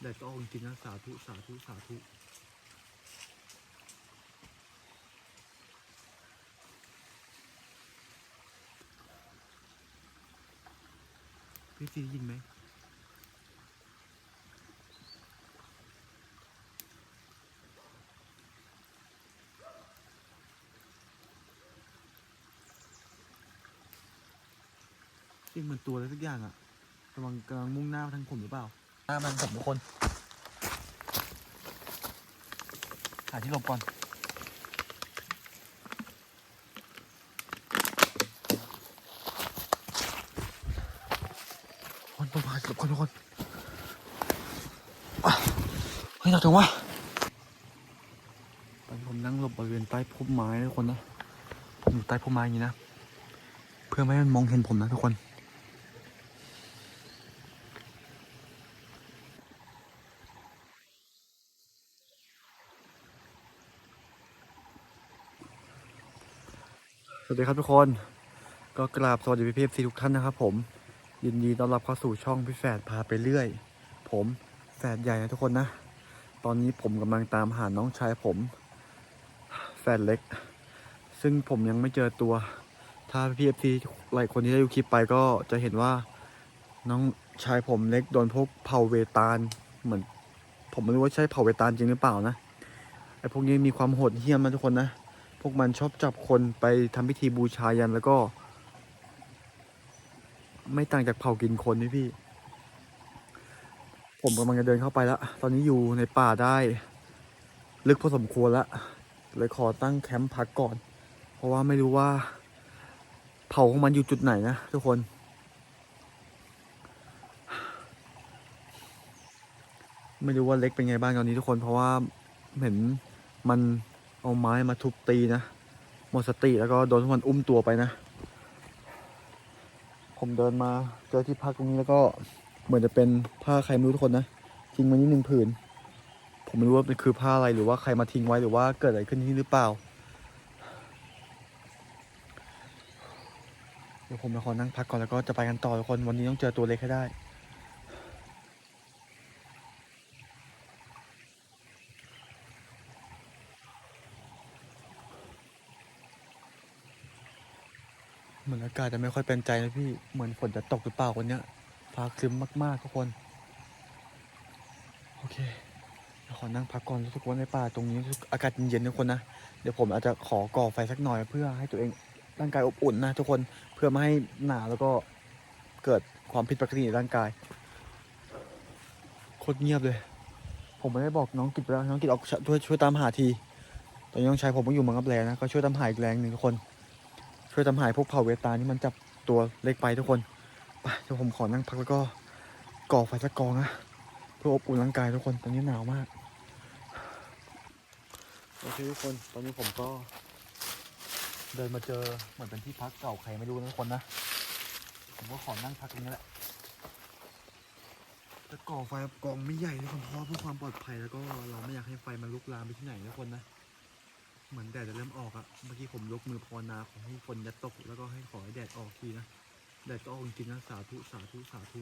แดดก็ออกจริงนะสาธุสาธุสาธุพี่ซีได้ยินไหมเสียงเหมือนตัวอะไรสักอย่างอะกำลังกำลังมุ่งหน้ามาทางผมหรือเปล่า หน้ามันผมทุกคน หาที่หลบก่อนคนต้องหากหลบก่อนทุกคนเฮ้ยเราถึงวะตอนนี้ผมนั่งหลบบริเวณใต้พุ่มไม้ทุกคนนะผมอยู่ใต้พุ่มไม้อย่างนี้นะ เพื่อไม่ให้มันมองเห็นผมนะทุกคน ดีครับทุกคน ก็กราบสวัสดีพี่เพีซีทุกท่านนะครับ ผม ยินดีต้อนรับเข้าสู่ช่องพี่แฝดพาไปเรื่อย ผมแฝดใหญ่นะทุกคนนะ ตอนนี้ผมกำลังตามหาน้องชายผม แฝดเล็ก ซึ่งผมยังไม่เจอตัว ถ้าพี่เอฟซีหลายคนที่ได้ดูคลิปไปก็จะเห็นว่าน้องชายผมเล็กโดนพวกเผ่าเวตาลเหมือน ผมไม่รู้ว่าใช่เผ่าเวตาลจริงหรือเปล่านะไอพวกนี้มีความโหดเหี้ยมนะทุกคนนะ พวกมันชอบจับคนไปทำพิธีบูชายันแล้วก็ ไม่ต่างจากเผากินคนนี่พี่ ผมกำลังจะเดินเข้าไปแล้ว ตอนนี้อยู่ในป่าได้ ลึกพอสมควรแล้วเลยขอตั้งแคมป์พักก่อน เพราะว่าไม่รู้ว่า เผาของมันอยู่จุดไหนนะทุกคน ไม่รู้ว่าเล็กเป็นไงบ้างตอนนี้ทุกคนเพราะว่าเห็นมัน เอาไม้มาทุบตีนะหมดสติแล้วก็โดนทุกคนอุ้มตัวไปนะ ผมเดินมาเจอที่พักตรงนี้แล้วก็เหมือนจะเป็นผ้าใครไม่รู้ทุกคนนะทิ้งไว้นี่หนึ่งผืน ผมไม่รู้ว่าเป็นคือผ้าอะไรหรือว่าใครมาทิ้งไว้หรือว่าเกิดอะไรขึ้นที่นี่หรือเปล่า เดี๋ยวผมจะขอนั่งพักก่อนแล้วก็จะไปกันต่อทุกคนวันนี้ต้องเจอตัวเล็กให้ได้ เหมือนอากาศจะไม่ค่อยเป็นใจนะพี่เหมือนฝนจะตกหรือเปล่าวันเนี้ยฟ้าครึ้มมากๆทุกคน โอเคเดี๋ยวขอนั่งพักก่อนทุกคนในป่าตรงนี้อากาศเย็นๆทุกคนนะเดี๋ยวผมอาจจะขอก่อไฟสักหน่อยเพื่อให้ตัวเองร่างกายอบอุ่นนะทุกคนเพื่อไม่ให้หนาวแล้วก็เกิดความผิดปกติในร่างกายโคตรเงียบเลย ผมไม่ได้บอกน้องกิจไปแล้วน้องกิจออกช่วยช่วยตามหาทีตอนนี้น้องชายผมก็อยู่เมืองกับแลนะก็ช่วยตามหาอีกแรงหนึ่งทุกคน ช่วยทำหายพวกเผ่าเวตานี่มันจับตัวเล็กไปทุกคนไปเดี๋ยวผมขอนั่งพักแล้วก็ก่อไฟสักกองนะเพื่ออบอุ่นร่างกายทุกคนตอนนี้หนาวมากโอเคทุกคนตอนนี้ผมก็เดินมาเจอเหมือนเป็นที่พักเก่าใครไม่รู้นะทุกคนนะผมก็ขอนั่งพักตรงนี้แหละจะก่อไฟกองไม่ใหญ่ทุกคนเพราะว่าเพื่อความปลอดภัยแล้วก็เราไม่อยากให้ไฟมันลุกลามไปที่ไหนนะทุกคนนะ เหมือนแดดจะเริ่มออกอะเมื่อกี้ผมยกมือภาวนาขอให้ฝนอย่าตก แล้วก็ให้ขอให้แดดออกทีนะ แดดก็ออกจริงๆนะสาธุสาธุสาธุ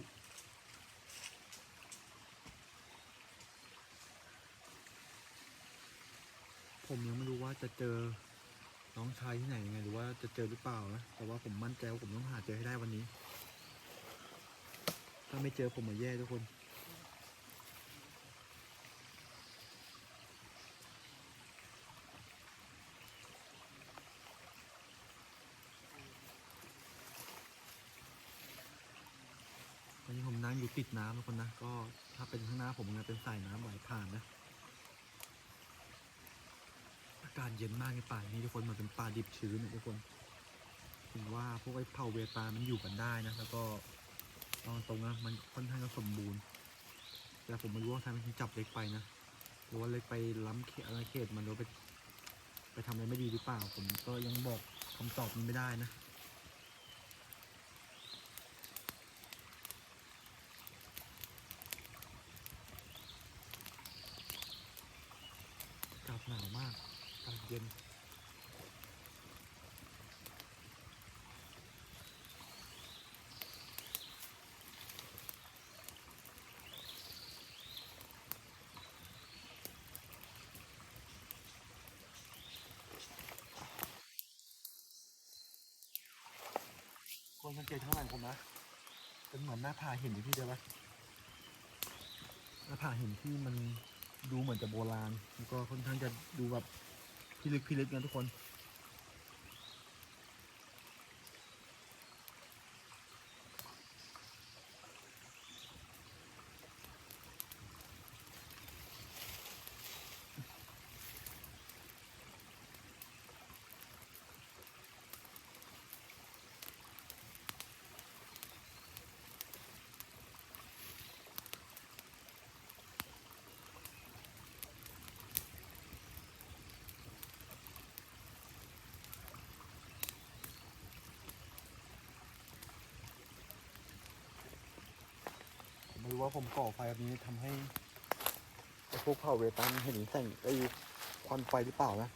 ผมยังไม่รู้ว่าจะเจอน้องชายที่ไหนยังไงหรือว่าจะเจอหรือเปล่านะแต่ว่าผมมั่นใจว่าผมต้องหาเจอให้ได้วันนี้ ถ้าไม่เจอผมมาแย่ทุกคนนี้ผมนั่ง อยู่ติดน้ำทุกคนนะ ก็ถ้าเป็นข้างหน้าผมเนี่ยเป็นสายน้ำไหลผ่านนะ อากาศเย็นมากในป่านี้ทุกคนมันเป็นป่าดิบชื้นนะทุกคนถึงว่าพวกไอ้เผ่าเวตามันอยู่กันได้นะ แล้วก็ตอนตรงนะมันค่อนข้างจะสมบูรณ์ แต่ผมไม่รู้ว่าทำไมถึงจับเล็กไปนะหรือว่าเล็กไปล้ำเขตอะไรเขตมันหรือไปไปทำอะไรไม่ดีหรือเปล่า ผมก็ยังบอกคำตอบนี้ไม่ได้นะ เย็นคนสังเกตข้างหลังผมนะ เป็นเหมือนหน้าผาหินที่พี่เด้ยวปะหน้าผาหินที่มันดูเหมือนจะโบราณแล้วก็ค่อนข้างจะดูแบบ พิลึกพิลึกนะทุกคน ว่าผมก่อไฟแบบนี้ทำให้ไอ้พวกเผ่าเวตันเห็นแสงไอ้ควันไฟหรือเปล่านะ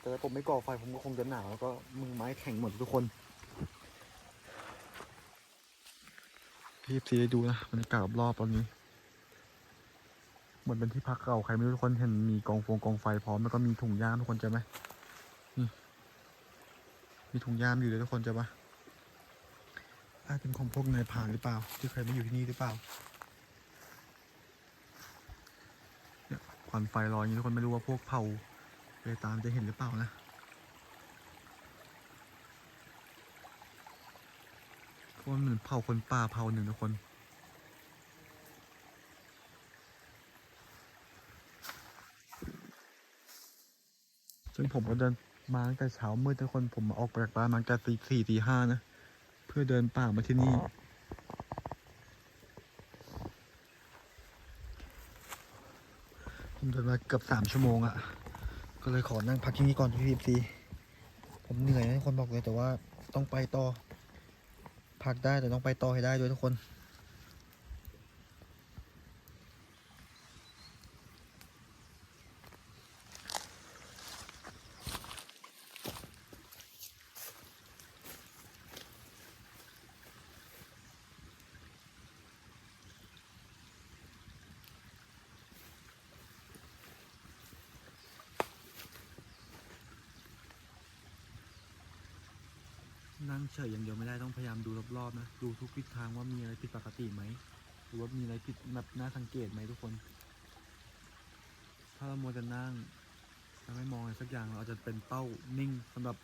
แต่ถ้าผมไม่ก่อไฟผมก็คงจะหนาวแล้วก็มือไม้แข็งหมดทุกคนรีบซีได้ดูนะบรรยากาศรอบตอนนี้ เหมือนเป็นที่พักเก่าใครไม่รู้ทุกคนเห็นมีกองฟงกองไฟพร้อมแล้วก็มีถุงย่ามทุกคนจอไหมนี่มีถุงย่ามอยู่เลยทุกคนจอปะอาจเป็นของพวกนายพรานหรือเปล่า ที่เคยมาอยู่ที่นี่หรือเปล่าเนี่ย ควันไฟลอยอย่างนี้ทุกคนไม่รู้ว่าพวกเผาเวตามจะเห็นหรือเปล่านะเพราะว่ามันเหมือนเผาคนป่าเผาหนึ่งทุกคนซึ่งผมก็เดินมาตั้งแต่เช้ามืดทุกคนผมมาออกจากบ้านมาตั้งแต่ตีสี่ตีห้านะ เพื่อเดินป่ามาที่นี่ ผม เดินมาเกือบสามชั่วโมงอะ่ะ ก็เลยขอนั่งพักที่นี่ก่อนพี่พีซีผมเหนื่อยนะทุกคนบอกเลยแต่ว่าต้องไปต่อ พักได้แต่ต้องไปต่อให้ได้ด้วยทุกคน นั่งเฉยอย่างเดียวไม่ได้ต้องพยายามดูรอบๆนะดูทุกทิศทางว่ามีอะไรผิดปกติไหมหรือว่ามีอะไรผิดแบบน่าสังเกตไหมทุกคน ถ้าเรามัวแต่นั่งแล้วไม่มองอะไรสักอย่างเราอาจจะเป็นเป้านิ่งสำหรับ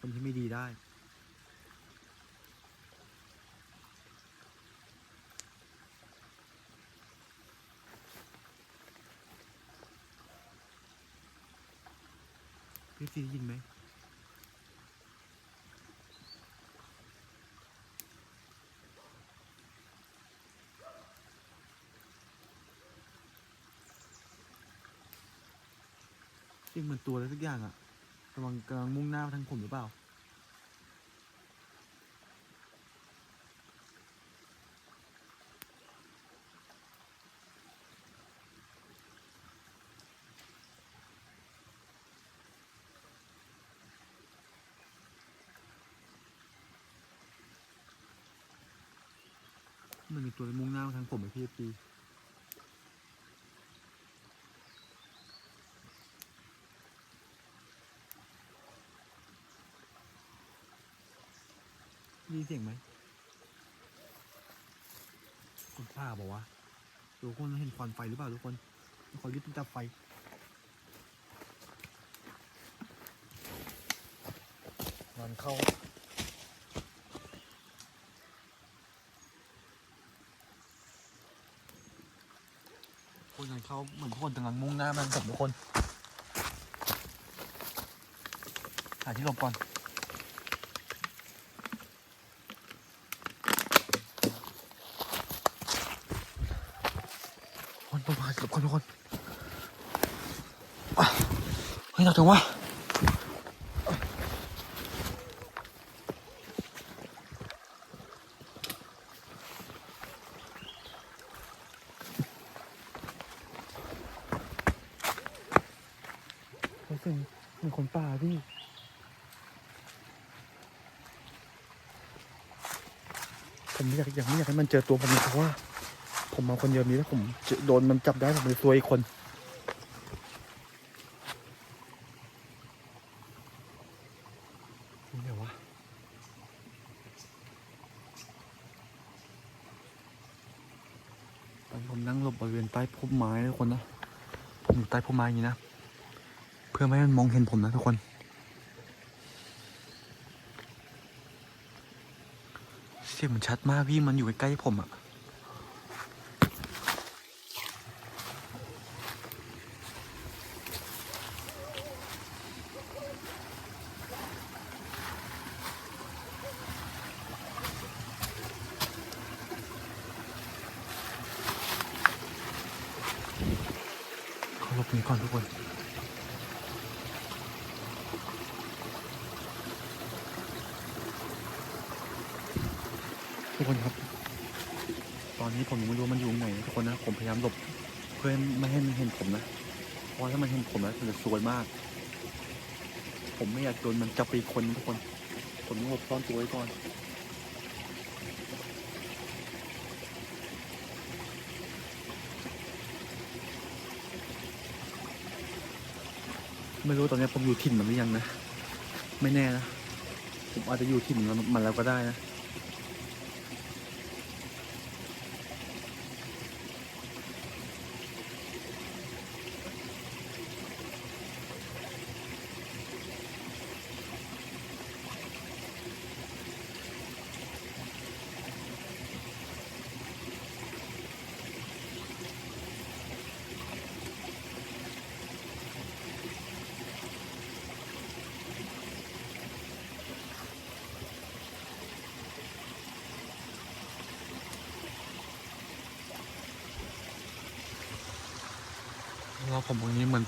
คนที่ไม่ดีได้พี่ซีได้ยินไหม สียงเหมือนตัวอะไรสักอย่างอะกำลังกำลังมุ่งหน้าทางผมหรือเปล่า มันมีตัวมุ่งหน้ามาทางผมไอพี่ปีมี เสียงไหมคนป่าบอกว่าทุกคนเห็นควันไฟหรือเปล่าทุกคนขอยึดจับไฟงานเข้าคนงานเข้าเหมือนทุกคนกำลังมุ่งหน้ามันผมทุกคนหาที่หลบก่อน คนต้องมาหลบก่อนทุกคนเฮ้ยหนักจังวะรู้สึกเหมือนคนป่าพี่ผมไม่อยากอยากไม่อยากให้มันเจอตัวผมเลยเพราะว่า ผมมาคนเดียวนี้ถ้าผมโดนมันจับได้ผมจะซวยอีกคนนี่ไงวะตอนผมนั่งหลบบริเวณใต้พุ่มไม้ทุกคนนะ ผมอยู่ใต้พุ่มไม้อย่างนี้นะ เพื่อไม่ให้มันมองเห็นผมนะทุกคนเสียงมันชัดมากพี่มันอยู่ใกล้ๆผมอะ หลบหนีก่อนทุกคนทุกคนครับ ตอนนี้ผมยังไม่รู้มันอยู่ไหนทุกคนนะ ผมพยายามหลบเพื่อไม่ให้มันเห็นผมนะ เพราะถ้ามันเห็นผมแล้วมันจะซวยมาก ผมไม่อยากโดนมันจับไปอีกคนทุกคน ผมต้องหลบซ่อนตัวไว้ก่อน ไม่รู้ตอนนี้ผมอยู่ถิ่นมันหรือยังนะ ไม่แน่นะ ผมอาจจะอยู่ถิ่นมันแล้วก็ได้นะ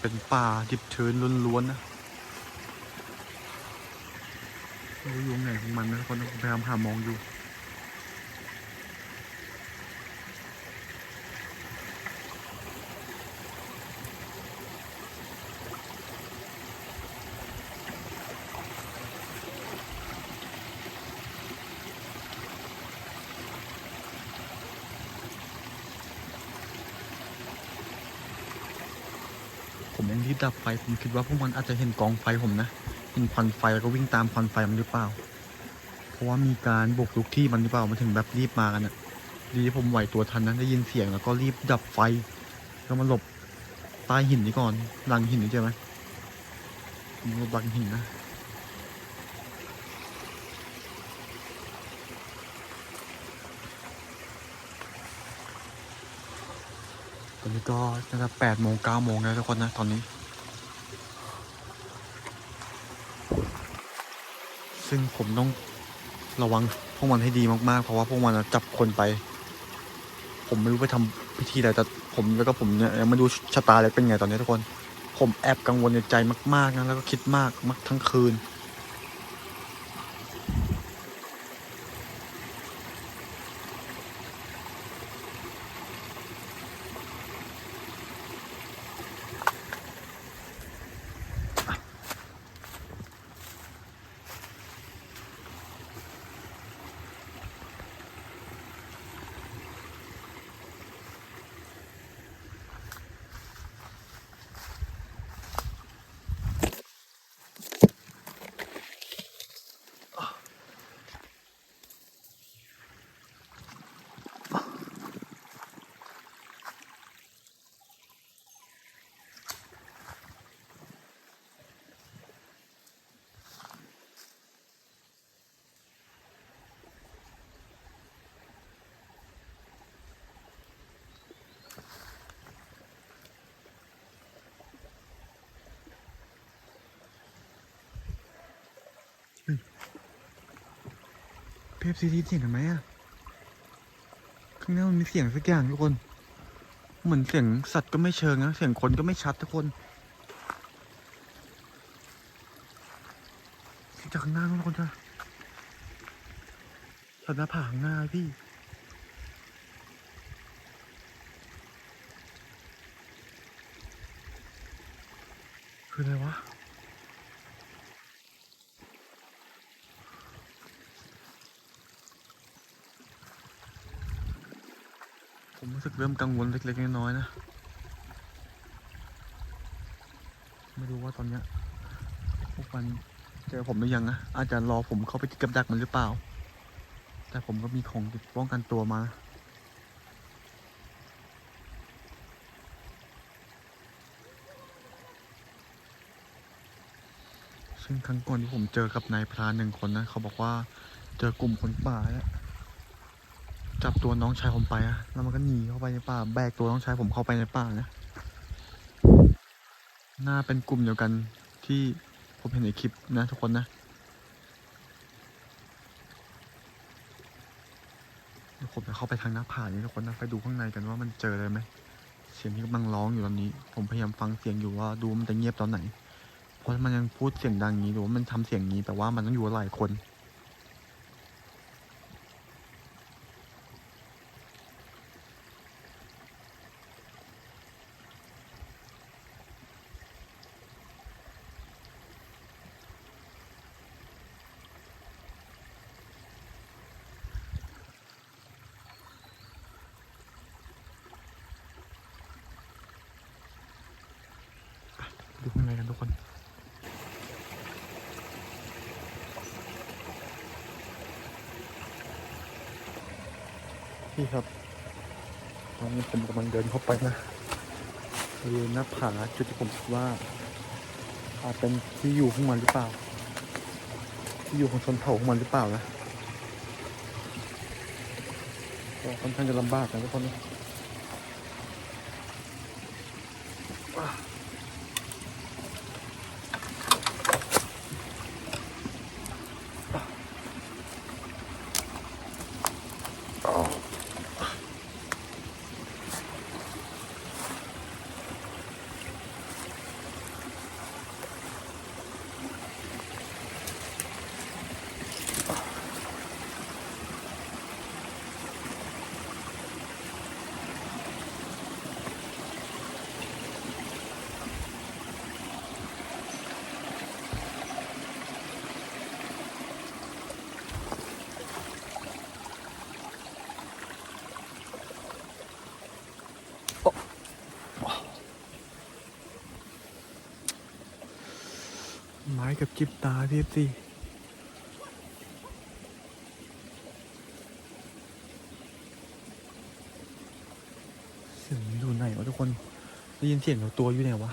เป็นป่าดิบชื้นล้วนๆนะรู้ยุงไหนของมันนะคนพยายามหามองอยู่ ดับไฟผมคิดว่าพวกมันอาจจะเห็นกองไฟผมนะ เห็นควันไฟแล้วก็วิ่งตามควันไฟมันหรือเปล่า เพราะว่ามีการบุกรุกที่มันหรือเปล่ามันถึงแบบรีบมากันอะดีผมไหวตัวทันนะได้ยินเสียงแล้วก็รีบดับไฟแล้วมาหลบใต้หินนี้ก่อนหลังหินนี่ใช่ไหมหลบหลังหินนะตอนนี้ก็น่าจะแปดโมงเก้าโมงแล้วทุกคนนะตอนนี้ ซึ่งผมต้องระวังพวกมันให้ดีมากๆ เพราะว่าพวกมันอะจับคนไป ผมไม่รู้ไปทำพิธีอะไรแต่ผมแล้วก็ผมเนี่ยยังไม่รู้ชะตาเลยเป็นไงตอนนี้ทุกคน ผมแอบกังวลในใจมากๆนะแล้วก็คิดมากมากทั้งคืน เพฟซีทีเสียงทำไมอะข้างหน้ามันมีเสียงสักอย่างทุกคน เหมือนเสียงสัตว์ก็ไม่เชิงนะเสียงคนก็ไม่ชัดทุกคนจากข้างหน้าทุกคนจ้ะสัตว์หน้าผาข้างหน้าพี่คืออะไรวะ รู้สึกเริ่มกังวลเล็กๆน้อยๆนะ ไม่รู้ว่าตอนเนี้ยพวกมันเจอผมหรือยังนะอาจจะรอผมเข้าไปที่กับดักมันหรือเปล่า แต่ผมก็มีของติดป้องกันตัวมาซึ่งครั้งก่อนที่ผมเจอกับนายพรานหนึ่งคนนะ เขาบอกว่าเจอกลุ่มคนป่าแล้ว จับตัวน้องชายผมไปอะแล้วมันก็หนีเข้าไปในป่า แบกตัวน้องชายผมเข้าไปในป่านะ น่าเป็นกลุ่มเดียวกันที่ผมเห็นในคลิปนะทุกคนนะเดี๋ยวผมจะเข้าไปทางหน้าผานี้ทุกคนนะ ไปดูข้างในกันว่ามันเจออะไรไหม เสียงที่กำลังร้องอยู่ตอนนี้ ผมพยายามฟังเสียงอยู่ว่าดูมันจะเงียบตอนไหน เพราะมันยังพูดเสียงดังนี้หรือว่ามันทำเสียงนี้แปลว่ามันต้องอยู่หลายคน ดูข้างในกันทุกคนพี่ครับ ตอนนี้ผมกำลังเดินเข้าไปนะบริเวณหน้าผาจุดที่ผมคิดว่า อาจเป็นที่อยู่ของมันหรือเปล่า ที่อยู่ของชนเผ่าของมันหรือเปล่านะก็ค่อนข้างจะลำบากนะทุกคนนะายกับจิบตาพี่สิเสียงอยู่ไหนวะทุกคนได้ยินเสียงของตัวอยู่ไหนวะ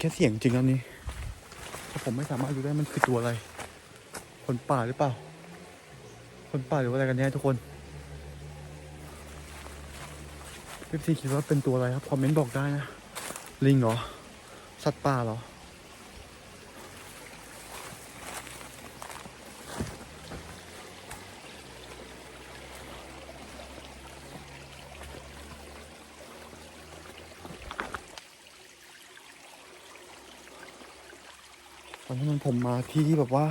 เสียงจริงอันนี้แต่ผมไม่สามารถรู้ได้มันคือตัวอะไร คนป่าหรือเปล่า คนป่าหรืออะไรกันแน่ทุกคนพี่ซีคิดว่าเป็นตัวอะไรครับ คอมเมนต์บอกได้นะ ลิงเหรอ สัตว์ป่าเหรอ อนนี้มันผมมาที่ที่แบบว่า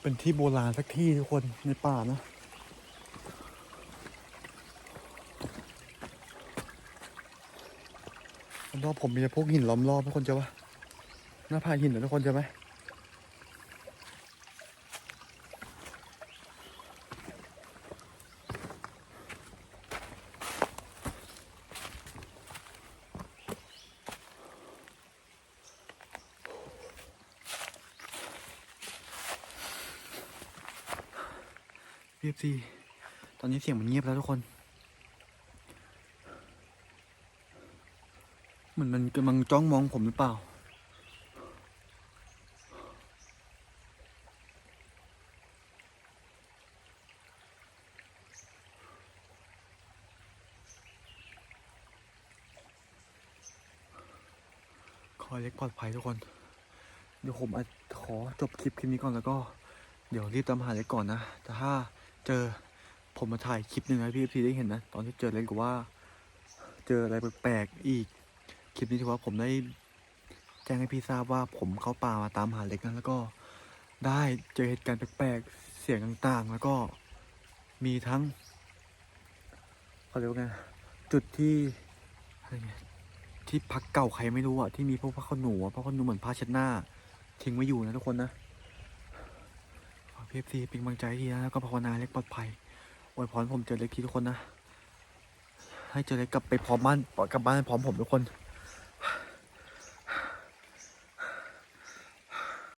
เป็นที่โบราณสักที่ทุกคนในป่านะรอบผมมีพวกหินล้อมรอบทุกคนเจอปะหน้าผาหินนะทุกคนจะไหม เอฟซีตอนนี้เสียงมันเงียบแล้วทุกคน เหมือนมันกำลังจ้องมองผมหรือเปล่า ขอเล็กปลอดภัยทุกคน เดี๋ยวผมอาจขอจบคลิปคลิปนี้ก่อนแล้วก็ เดี๋ยวรีบตามหาเล็กก่อนนะ แต่ถ้า เจอผมมาถ่ายคลิปหนึ่งให้พี่พีได้เห็นนะ ตอนที่เจอเล็กก็ว่า เจออะไรแปลกๆอีก คลิปนี้ถือว่าผมได้แจ้งให้พี่ทราบว่าผมเข้าป่ามาตามหาเล็กนะแล้วก็ได้เจอเหตุการณ์แปลกๆเสียงต่างๆ แล้วก็มีทั้งเขาเรียกว่าไงจุดที่ที่พักเก่าใครไม่รู้อะที่มีพวกผ้าขนหนูอะผ้าขนหนูเหมือนผ้าเช็ดหน้า ทิ้งไว้อยู่นะทุกคนนะ เอฟซีเป็นกำลังใจทีนะแล้วก็ภาวนาเล็กปลอดภัยอวยพรผมเจอเล็กทีทุกคนนะ ให้เจอเล็กกลับไปพร้อมบ้านกลับบ้านพร้อมผมทุกคน